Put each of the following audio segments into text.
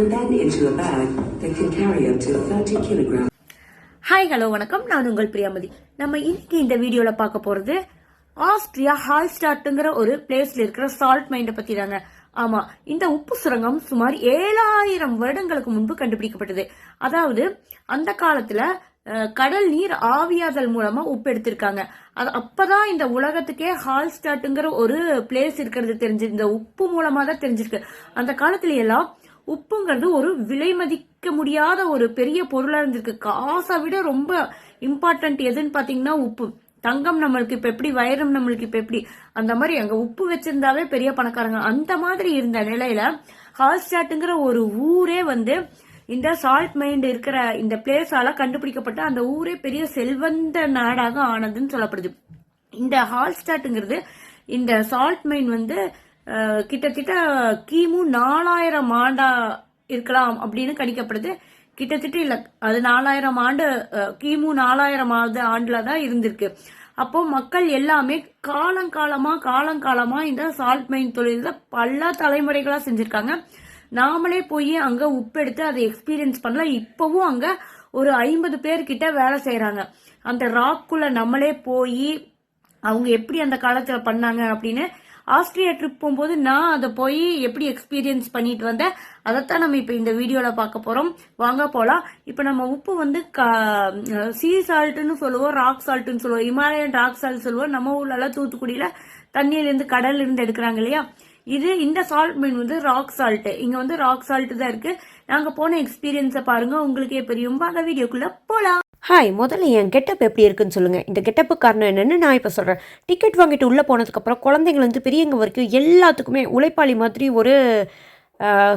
and then into a bag that can carry up to 30 kilograms. Hi hello வணக்கம். நான் உங்கள் பிரியாமதி. நம்ம இன்னைக்கு இந்த வீடியோவில் பார்க்க போகிறது ஆஸ்திரியா ஹால்ஸ்டாட்டுங்கிற ஒரு பிளேஸ்ல இருக்கிற சால்ட் மைண்டை பற்றி தாங்க. ஆமாம் இந்த உப்பு சுரங்கம் சுமார் ஏழாயிரம் வருடங்களுக்கு முன்பு கண்டுபிடிக்கப்பட்டது. அதாவது அந்த காலத்தில் கடல் நீர் ஆவியாதல் மூலமா உப்பு எடுத்திருக்காங்க. அது அப்பதான் இந்த உலகத்துக்கே ஹால்ஸ்டாட்டுங்கிற ஒரு பிளேஸ் இருக்கிறது தெரிஞ்சு இந்த உப்பு மூலமா தான் தெரிஞ்சிருக்கு. அந்த காலத்துல எல்லாம் உப்புங்கிறது ஒரு விலை மதிக்க முடியாத ஒரு பெரிய பொருளா இருந்திருக்கு. காசை விட ரொம்ப இம்பார்ட்டன்ட் எதுன்னு பாத்தீங்கன்னா உப்பு. தங்கம் நம்மளுக்கு இப்ப எப்படி வைரம் நம்மளுக்கு இப்ப எப்படி அந்த மாதிரி அங்க உப்பு வச்சிருந்தாவே பெரிய பணக்காரங்க. அந்த மாதிரி இருந்த நிலையில ஹால்ஸ்டாட்டுங்கிற ஒரு ஊரே வந்து இந்த சால்ட் மைண்ட் இருக்கிற இந்த பிளேஸால கண்டுபிடிக்கப்பட்ட அந்த ஊரே பெரிய செல்வந்த நாடாக ஆனதுன்னு சொல்லப்படுது. இந்த ஹால்ஸ்டாட்டுங்கிறது இந்த சால்ட் மைன் வந்து கிட்டத்தட்ட கிமு நாலாயிரம் ஆண்டா இருக்கலாம் அப்படின்னு கணிக்கப்படுது. கிட்டத்தட்ட இல்ல அது நாலாயிரம் ஆண்டு கிமு நாலாயிரம் ஆண்டு ஆண்டில் தான் இருந்திருக்கு. அப்போ மக்கள் எல்லாமே காலங்காலமா காலங்காலமா இந்த சால்ட் மைன் தொழில பல தலைமுறைகளா செஞ்சிருக்காங்க. நாமளே போய் அங்க உப்பெடுத்து அதை எக்ஸ்பீரியன்ஸ் பண்ணலாம் இப்பவும் அங்க ஒரு ஐம்பது பேர் கிட்ட வேலை செய்யறாங்க அந்த ராக்குள்ள நம்மளே போய் அவங்க எப்படி அந்த காலத்துல பண்ணாங்க அப்படின்னு ஆஸ்திரியா ட்ரிப் போகும்போது நான் அதை போய் எப்படி எக்ஸ்பீரியன்ஸ் பண்ணிட்டு வந்தேன் அதைத்தான் நம்ம இப்போ இந்த வீடியோவில் பார்க்க போகிறோம் வாங்க போகலாம் இப்போ நம்ம உப்பு வந்து சீ சால்ட்னு சொல்லுவோம் ராக் சால்ட்னு சொல்லுவோம். இமாலயன் ராக் சால்ட் சொல்லுவோம். நம்ம ஊர்லலாம் எல்லாம் தண்ணியிலேருந்து கடல்லேருந்து எடுக்கிறாங்க இல்லையா? இது இந்த சால்ட் மீன் வந்து ராக் சால்ட் இங்க வந்து ராக் சால்ட் தான் இருக்கு. நாங்க போன எக்ஸ்பீரியன்ஸை பாருங்க. உங்களுக்கே தெரியும் அந்த வீடியோக்குள்ள போலாம். ஹாய் முதல்ல என் கெட்டப் எப்படி இருக்குன்னு சொல்லுங்கள் இந்த கெட்டப்பு காரணம் என்னென்னு நான் இப்போ சொல்கிறேன் டிக்கெட் வாங்கிட்டு உள்ளே போனதுக்கப்புறம் குழந்தைங்கலேருந்து பெரியவங்க வரைக்கும் எல்லாத்துக்குமே உழைப்பாளி மாதிரி ஒரு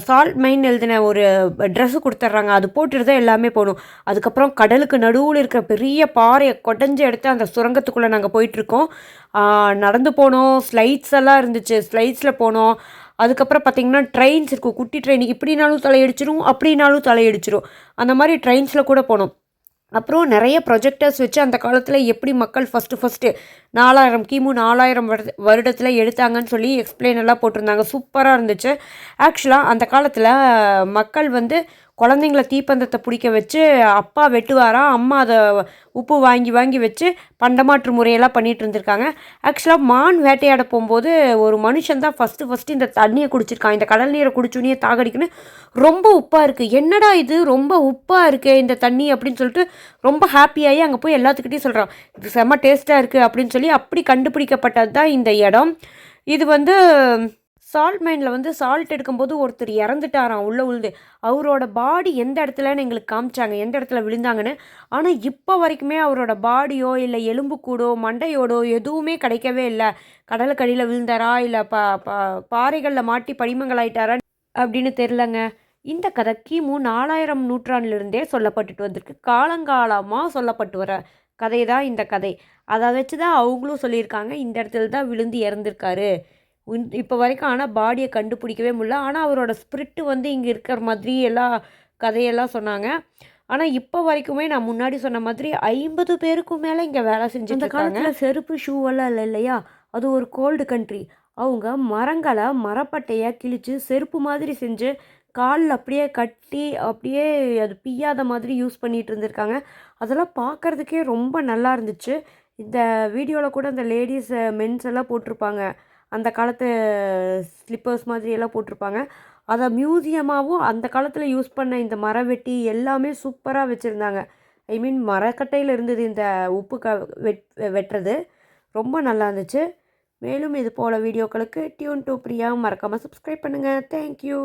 சால்ட் மைன் எழுதின ஒரு ட்ரெஸ்ஸு கொடுத்துட்றாங்க. அது போட்டுட்டு தான் எல்லாமே போகணும். அதுக்கப்புறம் கடலுக்கு நடுவில் இருக்கிற பெரிய பாறையை கொடைஞ்சு எடுத்து அந்த சுரங்கத்துக்குள்ளே நாங்கள் போயிட்டுருக்கோம். நடந்து போனோம். ஸ்லைட்ஸ் எல்லாம் இருந்துச்சு. ஸ்லைட்ஸில் போனோம். அதுக்கப்புறம் பார்த்தீங்கன்னா ட்ரெயின்ஸ் இருக்கும் குட்டி ட்ரெயின் இப்படினாலும் தலையடிச்சிரும் அப்படின்னாலும் தலையடிச்சிரும். அந்த மாதிரி ட்ரெயின்ஸில் கூட போனோம். அப்புறம் நிறைய ப்ரொஜெக்டர்ஸ் வச்சு அந்த காலத்தில் எப்படி மக்கள் ஃபஸ்ட்டு ஃபஸ்ட்டு நாலாயிரம் கிமு நாலாயிரம் வருட வருடத்தில் எடுத்தாங்கன்னு சொல்லி எக்ஸ்பிளைன் எல்லாம் போட்டிருந்தாங்க. சூப்பராக இருந்துச்சு. ஆக்சுவலாக அந்த காலத்தில் மக்கள் வந்து குழந்தைங்கள தீப்பந்தத்தை பிடிக்க வச்சு அப்பா வெட்டுவாராம் அம்மா அதை உப்பு வாங்கி வாங்கி வச்சு பண்டமாற்று முறையெல்லாம் பண்ணிட்டு இருந்திருக்காங்க. ஆக்சுவலாக மான் வேட்டையாட போகும்போது ஒரு மனுஷன் தான் ஃபஸ்ட்டு ஃபஸ்ட்டு இந்த தண்ணியை குடிச்சிருக்கான். இந்த கடல் நீரை குடிச்சுனே தாகடிக்குன்னு ரொம்ப உப்பாக இருக்குது என்னடா இது? ரொம்ப உப்பாக இருக்குது இந்த தண்ணி அப்படின்னு சொல்லிட்டு ரொம்ப ஹாப்பியாகி அங்கே போய் எல்லாத்துக்கிட்டையும் சொல்கிறான் இது செம்ம டேஸ்ட்டாக இருக்குது அப்படின்னு சொல்லி அப்படி கண்டுபிடிக்கப்பட்டது தான் இந்த இடம். இது வந்து சால்ட் மைனில் வந்து சால்ட் எடுக்கும்போது ஒருத்தர் இறந்துட்டாராம் உள்ளே உழுது அவரோட பாடி எந்த இடத்துலன்னு எங்களுக்கு காமிச்சாங்க எந்த இடத்துல விழுந்தாங்கன்னு. ஆனால் இப்போ வரைக்குமே அவரோட பாடியோ இல்லை எலும்புக்கூடோ மண்டையோடோ எதுவுமே கிடைக்கவே இல்லை. கடலுக்கடியில் விழுந்தாரா இல்லை பா பா பாறைகளில் மாட்டி படிமங்கள் ஆயிட்டாரா அப்படின்னு தெரிலங்க இந்த கதை கிமு நாலாயிரம் நூற்றாண்டிலிருந்தே சொல்லப்பட்டுட்டு வந்திருக்கு. காலங்காலமாக சொல்லப்பட்டு வர கதை தான் இந்த கதை. அதை வச்சு தான் அவங்களும் சொல்லியிருக்காங்க இந்த இடத்துல தான் விழுந்து இறந்துருக்காரு. இப்போ வரைக்கும் ஆனால் பாடியை கண்டுபிடிக்கவே முடியல. ஆனால் அவரோட ஸ்பிரிட்டு வந்து இங்கே இருக்கிற மாதிரி எல்லாம் கதையெல்லாம் சொன்னாங்க. ஆனால் இப்போ வரைக்குமே நான் முன்னாடி சொன்ன மாதிரி ஐம்பது பேருக்கும் மேலே இங்கே வேலை அந்த செஞ்சுட்டு இருக்காங்க. காலத்துல செருப்பு ஷூ எல்லாம் இல்லை இல்லையா? அது ஒரு கோல்டு கண்ட்ரி அவங்க மரங்களை மரப்பட்டையை கிழிச்சு செருப்பு மாதிரி செஞ்சு காலில் அப்படியே கட்டி அப்படியே அது பிய்யாத மாதிரி யூஸ் பண்ணிட்டு இருந்திருக்காங்க. அதெல்லாம் பார்க்கறதுக்கே ரொம்ப நல்லா இருந்துச்சு. இந்த வீடியோவில் கூட அந்த லேடிஸ் மென்ஸ் எல்லாம் போட்டிருப்பாங்க. அந்த காலத்து ஸ்லிப்பர்ஸ் மாதிரி எல்லாம் போட்டிருப்பாங்க. அதை மியூசியமாகவும் அந்த காலத்தில் யூஸ் பண்ண இந்த மரவெட்டி எல்லாமே சூப்பராக வச்சுருந்தாங்க. ஐ மீன் மரக்கட்டையில் இருந்தது இந்த உப்பு க வெட் வெட்டுறது. ரொம்ப நல்லா இருந்துச்சு. மேலும் இது போல் வீடியோக்களுக்கு டியூன் டூ பிரியா மறக்காமல் சப்ஸ்கிரைப் பண்ணுங்கள் தேங்க்யூ